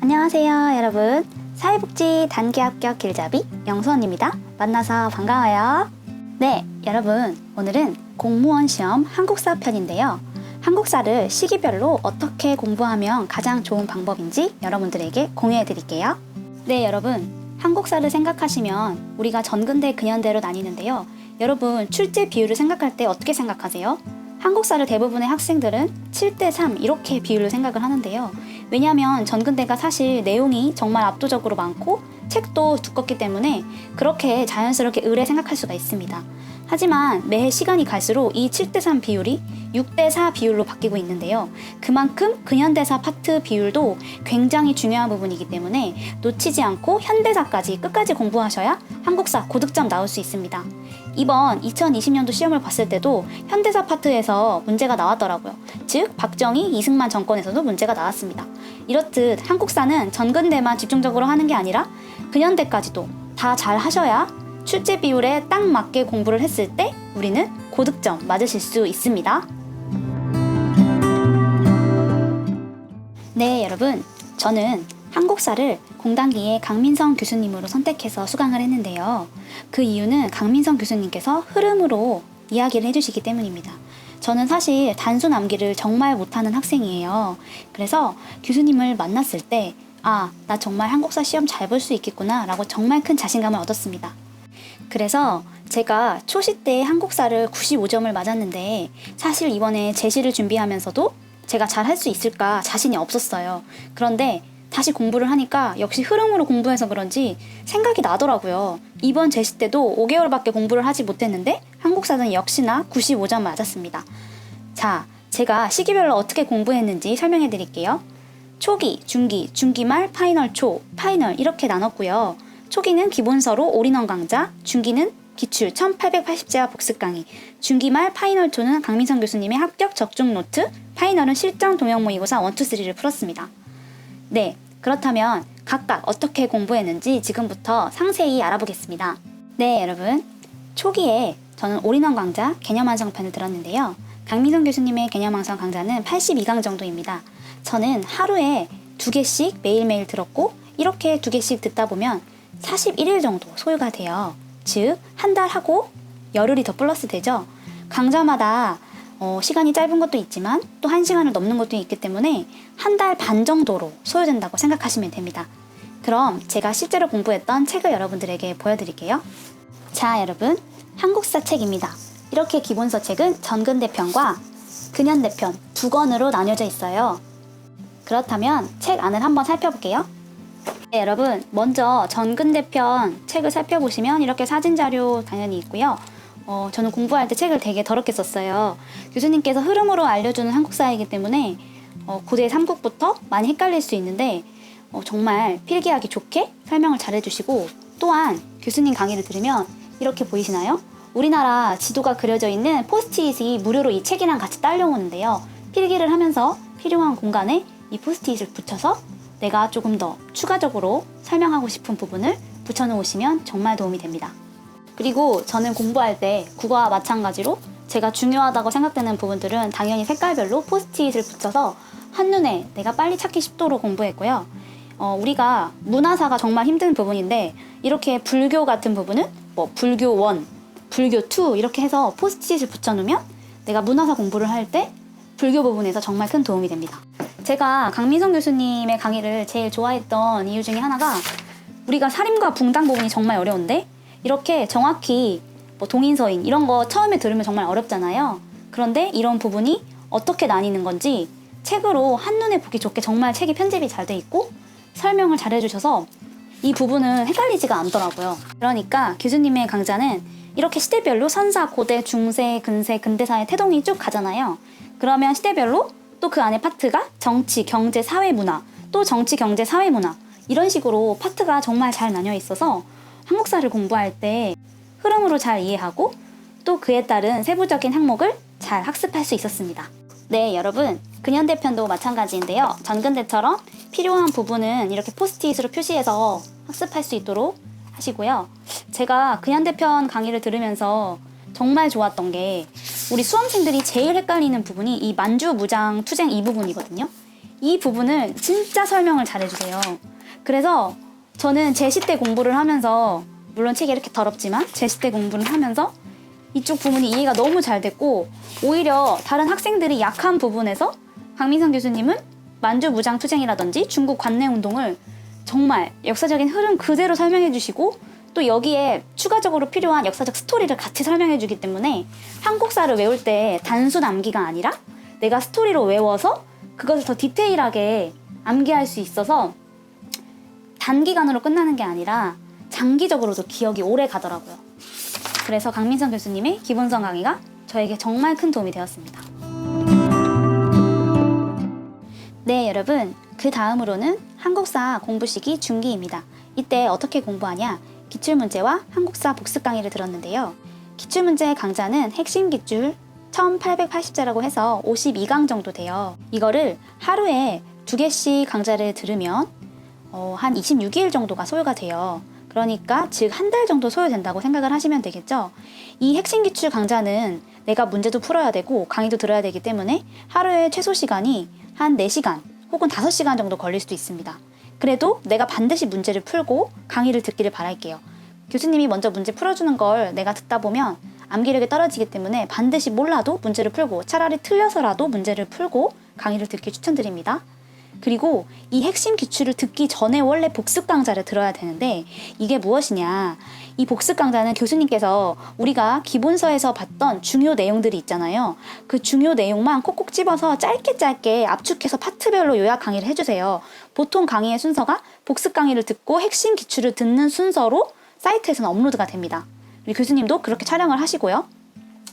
안녕하세요, 여러분. 사회복지 단기 합격 길잡이 영수원입니다. 만나서 반가워요. 네, 여러분. 오늘은 공무원 시험 한국사 편인데요. 한국사를 시기별로 어떻게 공부하면 가장 좋은 방법인지 여러분들에게 공유해 드릴게요. 네, 여러분. 한국사를 생각하시면 우리가 전근대 근현대로 나뉘는데요. 여러분, 출제 비율을 생각할 때 어떻게 생각하세요? 한국사를 대부분의 학생들은 7대 3 이렇게 비율을 생각을 하는데요. 왜냐하면 전근대가 사실 내용이 정말 압도적으로 많고 책도 두껍기 때문에 그렇게 자연스럽게 의뢰 생각할 수가 있습니다. 하지만 매 시간이 갈수록 이 7대 3 비율이 6대 4 비율로 바뀌고 있는데요. 그만큼 근현대사 파트 비율도 굉장히 중요한 부분이기 때문에 놓치지 않고 현대사까지 끝까지 공부하셔야 한국사 고득점 나올 수 있습니다. 이번 2020년도 시험을 봤을 때도 현대사 파트에서 문제가 나왔더라고요. 즉, 박정희, 이승만 정권에서도 문제가 나왔습니다. 이렇듯 한국사는 전근대만 집중적으로 하는 게 아니라 근현대까지도 다 잘 하셔야 출제 비율에 딱 맞게 공부를 했을 때 우리는 고득점 맞으실 수 있습니다. 네, 여러분. 저는 한국사를 공단기의 강민성 교수님으로 선택해서 수강을 했는데요. 그 이유는 강민성 교수님께서 흐름으로 이야기를 해주시기 때문입니다. 저는 사실 단순 암기를 정말 못하는 학생이에요. 그래서 교수님을 만났을 때, 아, 나 정말 한국사 시험 잘 볼 수 있겠구나, 라고 정말 큰 자신감을 얻었습니다. 그래서 제가 초시 때 한국사를 95점을 맞았는데, 사실 이번에 제시를 준비하면서도 제가 잘 할 수 있을까 자신이 없었어요. 그런데 다시 공부를 하니까 역시 흐름으로 공부해서 그런지 생각이 나더라고요. 이번 제시 때도 5개월밖에 공부를 하지 못했는데 한국사는 역시나 95점 맞았습니다. 자, 제가 시기별로 어떻게 공부했는지 설명해 드릴게요. 초기, 중기, 중기말, 파이널 초, 파이널 이렇게 나눴고요. 초기는 기본서로 올인원 강좌, 중기는 기출 1880제와 복습 강의, 중기말 파이널 초는 강민성 교수님의 합격 적중 노트, 파이널은 실전 동영 모의고사 1, 2, 3를 풀었습니다. 네, 그렇다면 각각 어떻게 공부했는지 지금부터 상세히 알아보겠습니다. 네, 여러분. 초기에 저는 올인원 강좌 개념 완성편을 들었는데요. 강민성 교수님의 개념 완성 강좌는 82강 정도입니다. 저는 하루에 두 개씩 매일매일 들었고 이렇게 두 개씩 듣다 보면 41일 정도 소요가 돼요. 즉, 한 달 하고 열흘이 더 플러스 되죠. 강좌마다 어, 시간이 짧은 것도 있지만 또 한 시간을 넘는 것도 있기 때문에 한 달 반 정도로 소요된다고 생각하시면 됩니다. 그럼 제가 실제로 공부했던 책을 여러분들에게 보여드릴게요. 자, 여러분. 한국사 책입니다. 이렇게 기본서 책은 전근대편과 근현대편 두 권으로 나뉘어져 있어요. 그렇다면 책 안을 한번 살펴볼게요. 네, 여러분. 먼저 전근대편 책을 살펴보시면 이렇게 사진 자료 당연히 있고요. 어, 저는 공부할 때 책을 되게 더럽게 썼어요. 교수님께서 흐름으로 알려주는 한국사이기 때문에 어, 고대 삼국부터 많이 헷갈릴 수 있는데 어, 정말 필기하기 좋게 설명을 잘 해주시고 또한 교수님 강의를 들으면 이렇게 보이시나요? 우리나라 지도가 그려져 있는 포스트잇이 무료로 이 책이랑 같이 딸려오는데요. 필기를 하면서 필요한 공간에 이 포스트잇을 붙여서 내가 조금 더 추가적으로 설명하고 싶은 부분을 붙여놓으시면 정말 도움이 됩니다. 그리고 저는 공부할 때 국어와 마찬가지로 제가 중요하다고 생각되는 부분들은 당연히 색깔별로 포스트잇을 붙여서 한눈에 내가 빨리 찾기 쉽도록 공부했고요. 어, 우리가 문화사가 정말 힘든 부분인데 이렇게 불교 같은 부분은 뭐 불교 1, 불교 2 이렇게 해서 포스트잇을 붙여놓으면 내가 문화사 공부를 할 때 불교 부분에서 정말 큰 도움이 됩니다. 제가 강민성 교수님의 강의를 제일 좋아했던 이유 중에 하나가 우리가 살인과 붕당 부분이 정말 어려운데 이렇게 정확히 뭐 동인서인 이런 거 처음에 들으면 정말 어렵잖아요. 그런데 이런 부분이 어떻게 나뉘는 건지 책으로 한눈에 보기 좋게 정말 책이 편집이 잘 돼 있고 설명을 잘 해주셔서 이 부분은 헷갈리지가 않더라고요. 그러니까 교수님의 강좌는 이렇게 시대별로 선사, 고대, 중세, 근세, 근대사의 태동이 쭉 가잖아요. 그러면 시대별로 또 그 안에 파트가 정치, 경제, 사회, 문화, 또 정치, 경제, 사회, 문화 이런 식으로 파트가 정말 잘 나뉘어 있어서 한국사를 공부할 때 흐름으로 잘 이해하고 또 그에 따른 세부적인 항목을 잘 학습할 수 있었습니다. 네, 여러분. 근현대 편도 마찬가지인데요. 전근대처럼 필요한 부분은 이렇게 포스트잇으로 표시해서 학습할 수 있도록 하시고요. 제가 근현대 편 강의를 들으면서 정말 좋았던 게 우리 수험생들이 제일 헷갈리는 부분이 이 만주 무장 투쟁 이 부분이거든요. 이 부분을 진짜 설명을 잘 해주세요. 그래서 저는 제시 때 공부를 하면서 물론 책이 이렇게 더럽지만 제시 때 공부를 하면서 이쪽 부분이 이해가 너무 잘 됐고 오히려 다른 학생들이 약한 부분에서 강민상 교수님은 만주 무장 투쟁이라든지 중국 관내 운동을 정말 역사적인 흐름 그대로 설명해 주시고 또 여기에 추가적으로 필요한 역사적 스토리를 같이 설명해 주기 때문에 한국사를 외울 때 단순 암기가 아니라 내가 스토리로 외워서 그것을 더 디테일하게 암기할 수 있어서 단기간으로 끝나는 게 아니라 장기적으로도 기억이 오래 가더라고요. 그래서 강민성 교수님의 기본성 강의가 저에게 정말 큰 도움이 되었습니다. 네, 여러분. 그 다음으로는 한국사 공부 시기 중기입니다. 이때 어떻게 공부하냐? 기출문제와 한국사 복습 강의를 들었는데요. 기출문제 강좌는 핵심 기출 1880자라고 해서 52강 정도 돼요. 이거를 하루에 두 개씩 강좌를 들으면 어, 한 26일 정도가 소요가 돼요. 그러니까 즉 한 달 정도 소요된다고 생각을 하시면 되겠죠. 이 핵심 기출 강좌는 내가 문제도 풀어야 되고 강의도 들어야 되기 때문에 하루에 최소 시간이 한 4시간 혹은 5시간 정도 걸릴 수도 있습니다. 그래도 내가 반드시 문제를 풀고 강의를 듣기를 바랄게요. 교수님이 먼저 문제 풀어주는 걸 내가 듣다 보면 암기력이 떨어지기 때문에 반드시 몰라도 문제를 풀고 차라리 틀려서라도 문제를 풀고 강의를 듣기 추천드립니다. 그리고 이 핵심 기출을 듣기 전에 원래 복습 강좌를 들어야 되는데 이게 무엇이냐. 이 복습 강좌는 교수님께서 우리가 기본서에서 봤던 중요 내용들이 있잖아요. 그 중요 내용만 콕콕 집어서 짧게 짧게 압축해서 파트별로 요약 강의를 해주세요. 보통 강의의 순서가 복습 강의를 듣고 핵심 기출을 듣는 순서로 사이트에서는 업로드가 됩니다. 우리 교수님도 그렇게 촬영을 하시고요.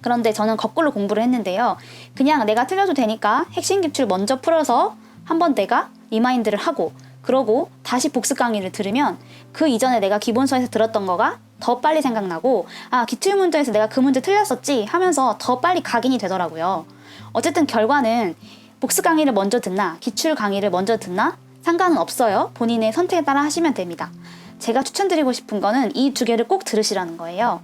그런데 저는 거꾸로 공부를 했는데요. 그냥 내가 틀려도 되니까 핵심 기출 먼저 풀어서 한번 내가 리마인드를 하고 그러고 다시 복습 강의를 들으면 그 이전에 내가 기본서에서 들었던 거가 더 빨리 생각나고 아 기출 문제에서 내가 그 문제 틀렸었지 하면서 더 빨리 각인이 되더라고요. 어쨌든 결과는 복습 강의를 먼저 듣나 기출 강의를 먼저 듣나 상관은 없어요. 본인의 선택에 따라 하시면 됩니다. 제가 추천드리고 싶은 거는 이 두 개를 꼭 들으시라는 거예요.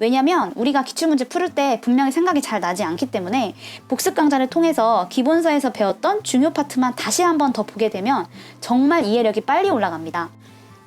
왜냐면 우리가 기출문제 풀을 때 분명히 생각이 잘 나지 않기 때문에 복습 강좌를 통해서 기본서에서 배웠던 중요 파트만 다시 한번 더 보게 되면 정말 이해력이 빨리 올라갑니다.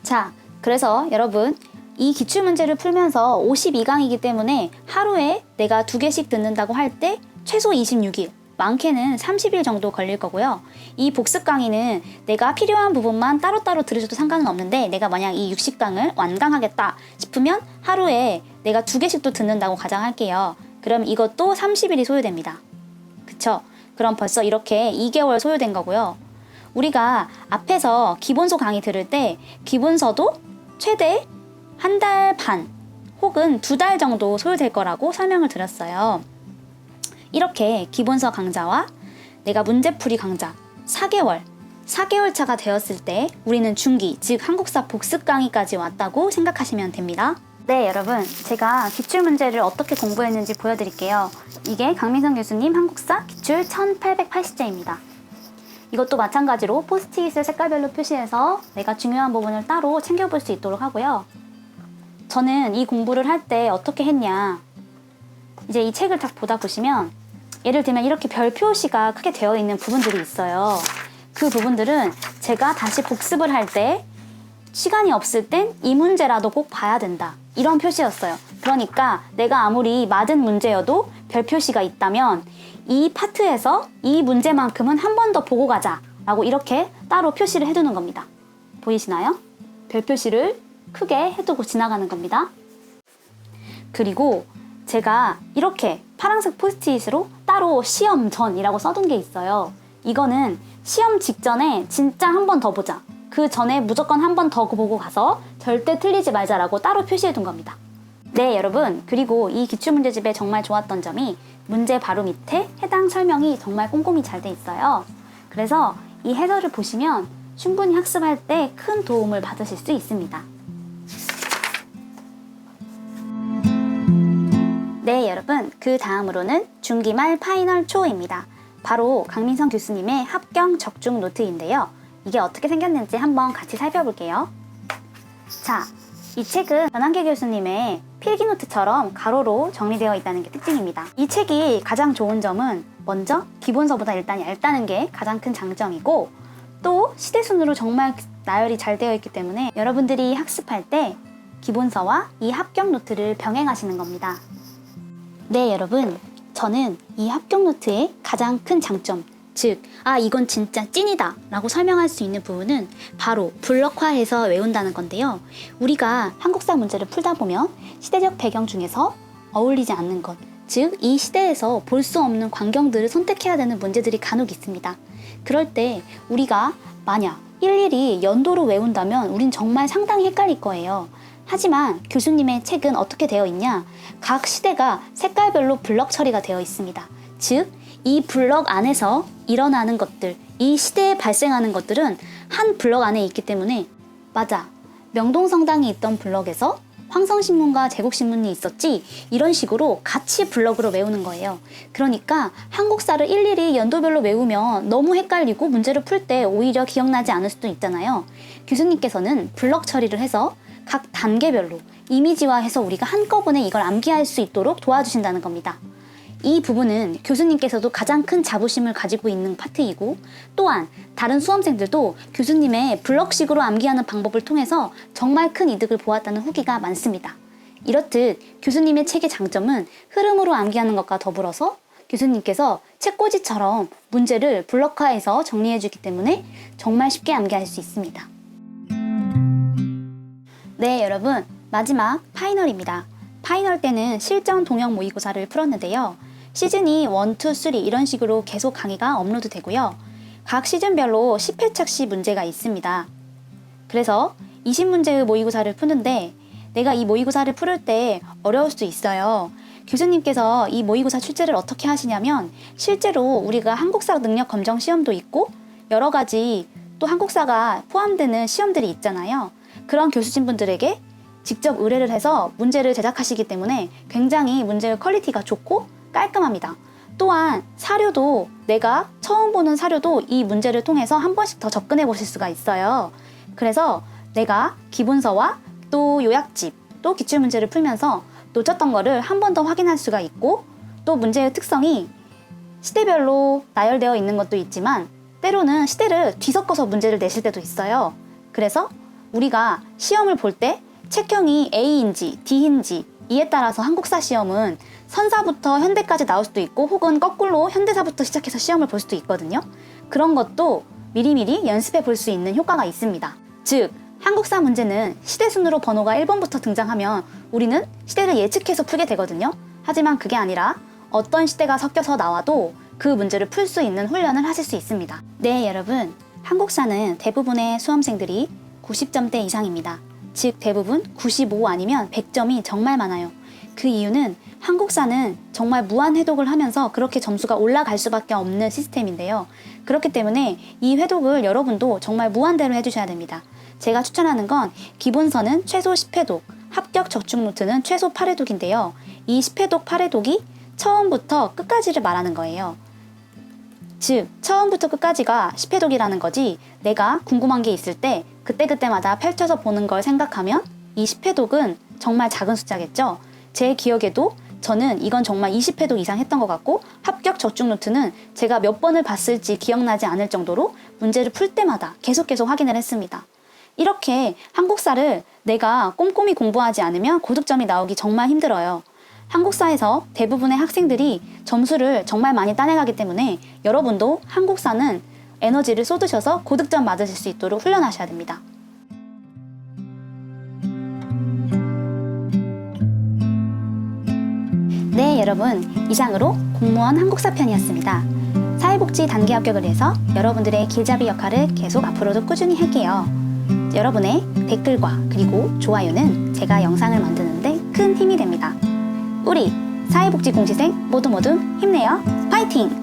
자, 그래서 여러분 이 기출문제를 풀면서 52강이기 때문에 하루에 내가 두 개씩 듣는다고 할 때 최소 26일, 많게는 30일 정도 걸릴 거고요. 이 복습 강의는 내가 필요한 부분만 따로따로 들으셔도 상관은 없는데 내가 만약 이 60강을 완강하겠다 싶으면 하루에 내가 두 개씩도 듣는다고 가정할게요. 그럼 이것도 30일이 소요됩니다. 그쵸? 그럼 벌써 이렇게 2개월 소요된 거고요. 우리가 앞에서 기본서 강의 들을 때 기본서도 최대 한 달 반 혹은 두 달 정도 소요될 거라고 설명을 드렸어요. 이렇게 기본서 강좌와 내가 문제풀이 강좌 4개월, 4개월 차가 되었을 때 우리는 중기, 즉 한국사 복습 강의까지 왔다고 생각하시면 됩니다. 네, 여러분. 제가 기출 문제를 어떻게 공부했는지 보여드릴게요. 이게 강민성 교수님 한국사 기출 1880제입니다. 이것도 마찬가지로 포스트잇을 색깔별로 표시해서 내가 중요한 부분을 따로 챙겨볼 수 있도록 하고요. 저는 이 공부를 할 때 어떻게 했냐. 이제 이 책을 딱 보다 보시면 예를 들면 이렇게 별 표시가 크게 되어 있는 부분들이 있어요. 그 부분들은 제가 다시 복습을 할 때 시간이 없을 땐 이 문제라도 꼭 봐야 된다. 이런 표시였어요. 그러니까 내가 아무리 맞은 문제여도 별 표시가 있다면 이 파트에서 이 문제만큼은 한 번 더 보고 가자. 라고 이렇게 따로 표시를 해두는 겁니다. 보이시나요? 별 표시를 크게 해두고 지나가는 겁니다. 그리고 제가 이렇게 파란색 포스트잇으로 따로 시험 전이라고 써둔 게 있어요. 이거는 시험 직전에 진짜 한 번 더 보자. 그 전에 무조건 한 번 더 보고 가서 절대 틀리지 말자라고 따로 표시해 둔 겁니다. 네, 여러분. 그리고 이 기출문제집에 정말 좋았던 점이 문제 바로 밑에 해당 설명이 정말 꼼꼼히 잘 돼 있어요. 그래서 이 해설을 보시면 충분히 학습할 때 큰 도움을 받으실 수 있습니다. 네, 여러분. 그 다음으로는 중기말 파이널 초입니다. 바로 강민성 교수님의 합격 적중 노트인데요. 이게 어떻게 생겼는지 한번 같이 살펴볼게요. 자, 이 책은 전한계 교수님의 필기노트처럼 가로로 정리되어 있다는 게 특징입니다. 이 책이 가장 좋은 점은 먼저 기본서보다 일단 얇다는 게 가장 큰 장점이고 또 시대순으로 정말 나열이 잘 되어 있기 때문에 여러분들이 학습할 때 기본서와 이 합격 노트를 병행하시는 겁니다. 네, 여러분. 저는 이 합격 노트의 가장 큰 장점, 즉, 아, 이건 진짜 찐이다 라고 설명할 수 있는 부분은 바로 블록화해서 외운다는 건데요. 우리가 한국사 문제를 풀다 보면 시대적 배경 중에서 어울리지 않는 것, 즉, 이 시대에서 볼 수 없는 광경들을 선택해야 되는 문제들이 간혹 있습니다. 그럴 때 우리가 만약 일일이 연도로 외운다면 우린 정말 상당히 헷갈릴 거예요. 하지만 교수님의 책은 어떻게 되어 있냐? 각 시대가 색깔별로 블럭 처리가 되어 있습니다. 즉, 이 블럭 안에서 일어나는 것들, 이 시대에 발생하는 것들은 한 블럭 안에 있기 때문에 맞아. 명동성당이 있던 블럭에서 황성신문과 제국신문이 있었지 이런 식으로 같이 블럭으로 외우는 거예요. 그러니까 한국사를 일일이 연도별로 외우면 너무 헷갈리고 문제를 풀 때 오히려 기억나지 않을 수도 있잖아요. 교수님께서는 블럭 처리를 해서 각 단계별로 이미지화해서 우리가 한꺼번에 이걸 암기할 수 있도록 도와주신다는 겁니다. 이 부분은 교수님께서도 가장 큰 자부심을 가지고 있는 파트이고 또한 다른 수험생들도 교수님의 블럭식으로 암기하는 방법을 통해서 정말 큰 이득을 보았다는 후기가 많습니다. 이렇듯 교수님의 책의 장점은 흐름으로 암기하는 것과 더불어서 교수님께서 책꽂이처럼 문제를 블럭화해서 정리해주기 때문에 정말 쉽게 암기할 수 있습니다. 네, 여러분. 마지막 파이널입니다. 파이널 때는 실전 동영 모의고사를 풀었는데요. 시즌이 1, 2, 3 이런 식으로 계속 강의가 업로드 되고요. 각 시즌별로 10회 착시 문제가 있습니다. 그래서 20문제의 모의고사를 푸는데 내가 이 모의고사를 풀을 때 어려울 수 있어요. 교수님께서 이 모의고사 출제를 어떻게 하시냐면 실제로 우리가 한국사 능력 검정 시험도 있고 여러 가지 또 한국사가 포함되는 시험들이 있잖아요. 그런 교수진분들에게 직접 의뢰를 해서 문제를 제작하시기 때문에 굉장히 문제의 퀄리티가 좋고 깔끔합니다. 또한 사료도 내가 처음 보는 사료도 이 문제를 통해서 한 번씩 더 접근해 보실 수가 있어요. 그래서 내가 기본서와 또 요약집, 또 기출 문제를 풀면서 놓쳤던 거를 한 번 더 확인할 수가 있고 또 문제의 특성이 시대별로 나열되어 있는 것도 있지만 때로는 시대를 뒤섞어서 문제를 내실 때도 있어요. 그래서 우리가 시험을 볼 때 책형이 A인지 D인지 이에 따라서 한국사 시험은 선사부터 현대까지 나올 수도 있고 혹은 거꾸로 현대사부터 시작해서 시험을 볼 수도 있거든요. 그런 것도 미리미리 연습해 볼 수 있는 효과가 있습니다. 즉, 한국사 문제는 시대 순으로 번호가 1번부터 등장하면 우리는 시대를 예측해서 풀게 되거든요. 하지만 그게 아니라 어떤 시대가 섞여서 나와도 그 문제를 풀 수 있는 훈련을 하실 수 있습니다. 네, 여러분. 한국사는 대부분의 수험생들이 90점대 이상입니다. 즉, 대부분 95 아니면 100점이 정말 많아요. 그 이유는 한국사는 정말 무한 회독을 하면서 그렇게 점수가 올라갈 수밖에 없는 시스템인데요. 그렇기 때문에 이 회독을 여러분도 정말 무한대로 해주셔야 됩니다. 제가 추천하는 건 기본서는 최소 10회독, 합격 적중 노트는 최소 8회독인데요. 이 10회독, 8회독이 처음부터 끝까지를 말하는 거예요. 즉, 처음부터 끝까지가 10회독이라는 거지 내가 궁금한 게 있을 때 그때그때마다 펼쳐서 보는 걸 생각하면 이 10회독은 정말 작은 숫자겠죠? 제 기억에도 저는 이건 정말 20회독 이상 했던 것 같고 합격 저축 노트는 제가 몇 번을 봤을지 기억나지 않을 정도로 문제를 풀 때마다 계속 계속 확인을 했습니다. 이렇게 한국사를 내가 꼼꼼히 공부하지 않으면 고득점이 나오기 정말 힘들어요. 한국사에서 대부분의 학생들이 점수를 정말 많이 따내가기 때문에 여러분도 한국사는 에너지를 쏟으셔서 고득점 맞으실 수 있도록 훈련하셔야 됩니다. 네, 여러분. 이상으로 공무원 한국사 편이었습니다. 사회복지 단기 합격을 위해서 여러분들의 길잡이 역할을 계속 앞으로도 꾸준히 할게요. 여러분의 댓글과 그리고 좋아요는 제가 영상을 만드는데 큰 힘이 됩니다. 우리 사회복지 공시생 모두 모두 힘내요. 파이팅!